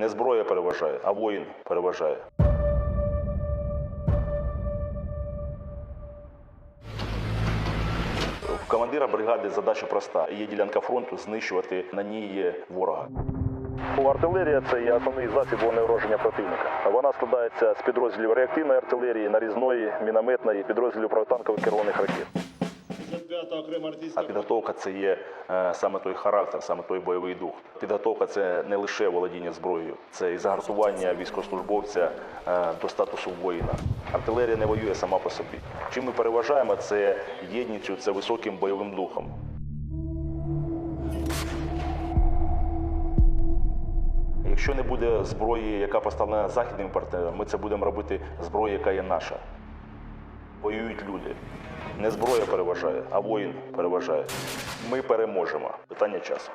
Не зброя переважає, а воїн переважає. В командира бригади задача проста. Є ділянка фронту знищувати на ній ворога. Артилерія це є основний засіб вогневраження противника. Вона складається з підрозділів реактивної артилерії, нарізної, мінометної, підрозділів протитанкових керованих ракет. 55 окрема А підготовка це є е, саме той характер, саме той бойовий дух. Підготовка це не лише володіння зброєю, це і загартування військовослужбовця е, до статусу воїна. Артилерія не воює сама по собі. Чим ми переважаємо, це єдністю, це високим бойовим духом. Якщо не буде зброї, яка поставлена західними партнерами, ми це будемо робити зброєю, яка є наша. Воюють люди. Не зброя переважає, а воїн переважає. Ми переможемо. Питання часу.